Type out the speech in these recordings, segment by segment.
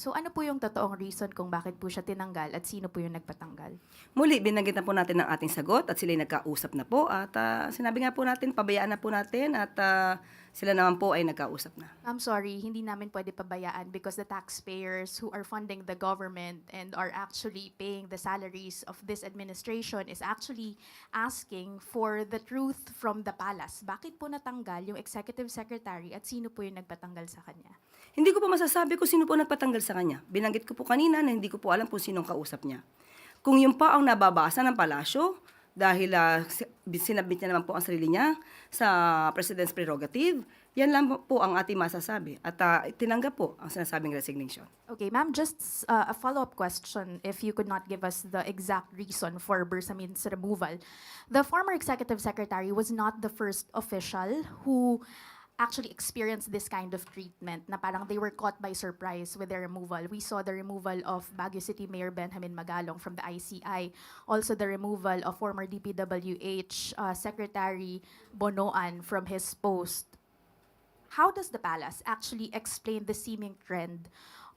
So ano po yung totoong reason kung bakit po siya tinanggal at sino po yung nagpatanggal? Muli, binanggit na po natin ang ating sagot at sila'y nagkausap na po. At ah, sinabi nga po natin, pabayaan na po natin at ah, sila naman po ay nagkausap na. I'm sorry, hindi namin pwede pabayaan because the taxpayers who are funding the government and are actually paying the salaries of this administration is actually asking for the truth from the palace. Bakit po natanggal yung executive secretary at sino po yung nagpatanggal sa kanya? Hindi ko po masasabi kung sino po nagpatanggal sa kanya. Binanggit ko po kanina na hindi ko po alam kung sinong kausap niya. Kung yun pa ang nababasa ng palasyo, dahil uh, sinabit niya naman po ang sarili niya sa President's prerogative, yan lang po ang ating masasabi. At ah, tinanggap po ang sinasabing resignation. Okay, ma'am, just uh, a follow-up question if you could not give us the exact reason for Bersamin's removal. The former executive secretary was not the first official who actually experienced this kind of treatment na parang they were caught by surprise with their removal. We saw the removal of Baguio City Mayor Benjamin Magalong from the ICI, also the removal of former DPWH uh, Secretary Bonoan from his post how does the palace actually explain the seeming trend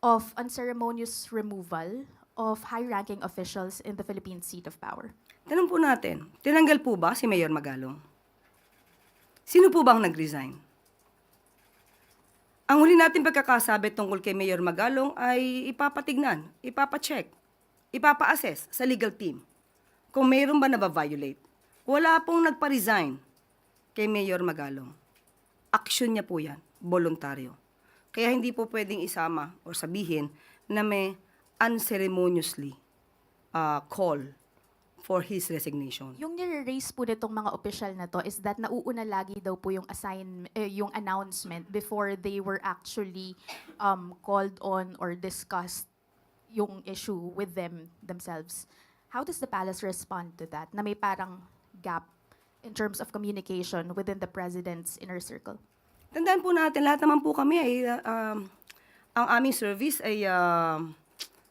of unceremonious removal of high-ranking officials in the Philippine seat of power? Tanong po natin, tinanggal po ba si Mayor Magalong? Sino po ba ang nag-resign? Ang huli natin pagkakasabi tungkol kay Mayor Magalong ay ipapatignan, ipapacheck, ipapa-assess sa legal team kung mayroon ba na-violate. Wala pong nagpa-resign kay Mayor Magalong. Aksyon niya po yan, voluntaryo. Kaya hindi po pwedeng isama o sabihin na may unceremoniously uh, call for his resignation. Yung nire-raise po nitong mga opisyal na to is that nauuna lagi daw po yung assign eh, yung announcement before they were actually um, called on or discussed yung issue with them themselves. How does the palace respond to that? Na may parang gap in terms of communication within the president's inner circle. Tandaan po natin, lahat naman po kami ay, uh, um, ang aming service ay uh,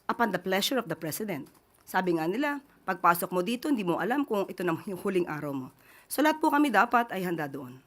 upon the pleasure of the President. Sabi nga nila, pagpasok mo dito, hindi mo alam kung ito na yung huling araw mo. So lahat po kami dapat ay handa doon.